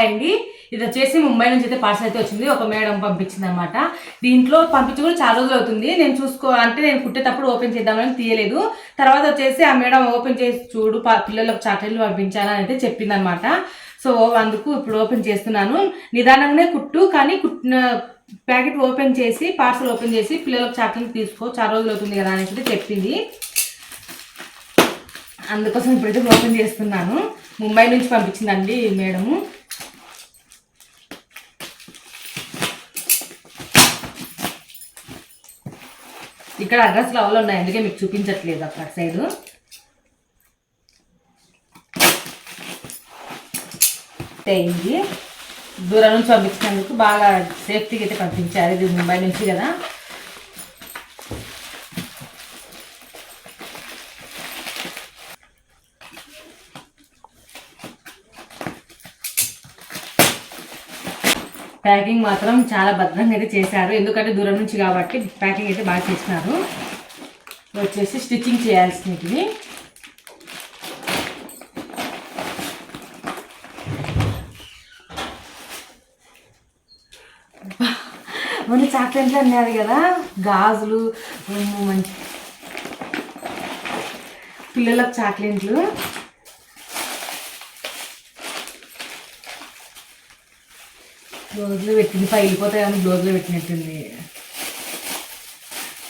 Hi అండి. ఇది వచ్చేసి ముంబై నుంచి అయితే పార్సల్ అయితే వచ్చింది. ఒక మేడం పంపించింది అనమాట దీంట్లో పంపించి కూడా చాలా రోజులు అవుతుంది. నేను చూసుకో అంటే నేను కుట్టేటప్పుడు ఓపెన్ చేద్దామని తీయలేదు. తర్వాత వచ్చేసి ఆ మేడం ఓపెన్ చేసి చూడు పిల్లలకు చాక్లెట్లు పంపించాలని అయితే చెప్పింది అనమాట సో అందుకు ఇప్పుడు ఓపెన్ చేస్తున్నాను. నిదానంగానే కుట్టు కానీ కుట్టిన ప్యాకెట్ ఓపెన్ చేసి పార్సల్ ఓపెన్ చేసి పిల్లలకు చాక్లెట్ తీసుకో చాలా రోజులు అవుతుంది కదా అని అయితే చెప్పింది. అందుకోసం ఇప్పుడైతే ఓపెన్ చేస్తున్నాను. ముంబై నుంచి పంపించిందండి ఈ మేడము. ఇక్కడ అడ్రస్ లెవెల్ ఉన్నాయి అందుకే మీకు చూపించట్లేదు అక్కడ సైడు అయింది దూరం నుంచి పంపించినందుకు బాగా సేఫ్టీగా అయితే పంపించారు. ఇది ముంబై నుంచి కదా. ప్యాకింగ్ మాత్రం చాలా భద్రంగా అయితే చేశారు. ఎందుకంటే దూరం నుంచి కాబట్టి ప్యాకింగ్ అయితే బాగా చేసినారు. వచ్చేసి స్టిచ్చింగ్ చేయాల్సినవి మొన్న చాక్లెట్లు అన్నారు కదా గాజులు మంచి పిల్లలకు చాక్లెట్లు. బ్లౌజ్లో పెట్టింది పగిలిపోతాయని బ్లౌజ్లో పెట్టినట్టుంది.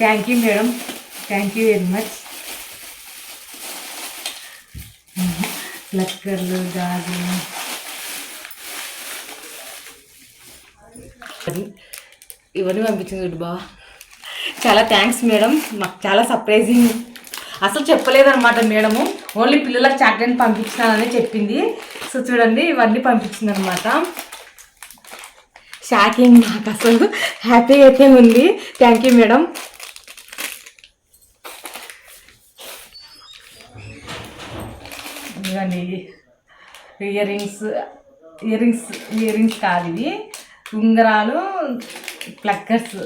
Thank you madam thank you very much లక్కర్లు గాజులు. ఇవన్నీ పంపించింది చూడు బా చాలా థ్యాంక్స్ మేడం మాకు చాలా సర్ప్రైజింగ్ అసలు చెప్పలేదన్నమాట మేడము ఓన్లీ పిల్లలకు చాక్లెట్ పంపించినానని చెప్పింది. సో చూడండి ఇవన్నీ పంపించింది అనమాట షాకింగ్ నాకు అసలు హ్యాపీ అయితే ఉంది. థ్యాంక్ యూ మేడం ఇవన్నీ ear rings ear rings ear rings కాదు ఇవి. ఉంగరాలు pluckers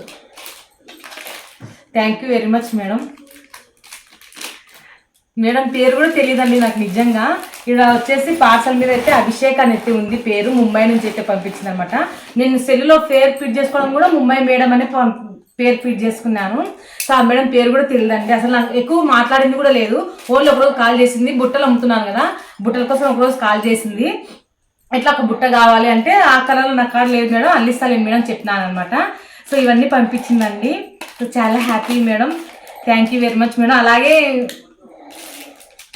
thank you very much madam madam పేరు కూడా తెలియదండి నాకు నిజంగా. ఇక్కడ వచ్చేసి పార్సల్ మీద అయితే అభిషేక్ అని అయితే ఉంది పేరు ముంబై నుంచి అయితే పంపించింది అనమాట నేను సెల్లులో పేరు ఫిట్ చేసుకోవడం కూడా ముంబై మేడం అనే పేరు ఫిట్ చేసుకున్నాను. సో ఆ మేడం పేరు కూడా తెలియదండి. అసలు నాకు ఎక్కువ మాట్లాడింది కూడా లేదు. ఓన్లీ ఒకరోజు కాల్ చేసింది బుట్టలు అమ్ముతున్నాను కదా బుట్టల కోసం ఒకరోజు కాల్ చేసింది. ఎట్లా ఒక బుట్ట కావాలి అంటే ఆ కలర్లో నాకు కాడ లేదు మేడం అల్లిస్తాను మేడం చెప్పినాను అనమాట సో ఇవన్నీ పంపించిందండి. సో చాలా happy madam. Thank you very much madam. అలాగే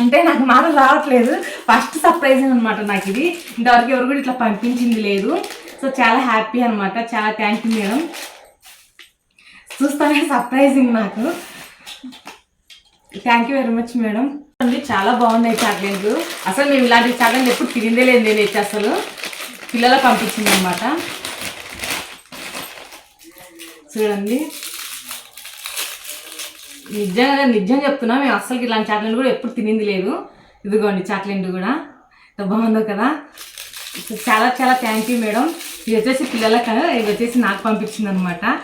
అంటే నాకు మాటలు రావట్లేదు. ఫస్ట్ సర్ప్రైజ్ అనమాట నాకు ఇది. ఇంతవరకు ఎవరు కూడా ఇట్లా పంపించింది లేదు. సో చాలా హ్యాపీ అనమాట చాలా థ్యాంక్ యూ మేడం చూస్తానే సర్ప్రైజింగ్ నాకు. Thank you very much madam అండి చాలా బాగున్నాయి చాక్లెట్లు అసలు మేము ఇలాంటి చాక్లెట్లు ఎప్పుడు తిరిందే లేదు నేను అయితే అసలు. పిల్లలకు పంపించింది అనమాట చూడండి. నిజంగా నిజం చెప్తున్నా మేము అస్సలు ఇలాంటి చాక్లెట్ కూడా ఎప్పుడు తినింది లేదు. ఇదిగోండి చాక్లెట్ కూడా. ఎంత బాగుందో కదా? చాలా చాలా థ్యాంక్ యూ మేడం ఇది వచ్చేసి పిల్లలకు ఇది వచ్చేసి నాకు పంపించింది అనమాట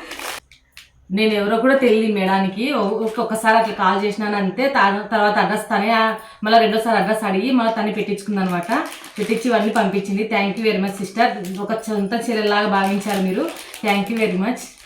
నేను ఎవరో కూడా తెలియదు మేడానికి. ఒక్కొక్కసారి అట్లా కాల్ చేసినాను అంతే. తా- తర్వాత అడ్రస్ తనే మళ్ళీ రెండోసారి అడ్రస్ అడిగి మళ్ళీ తనే పెట్టించుకుంది అనమాట పెట్టించి ఇవన్నీ పంపించింది. Thank you very much sister ఒక సొంత చీరలాగా భావించారు మీరు. Thank you very much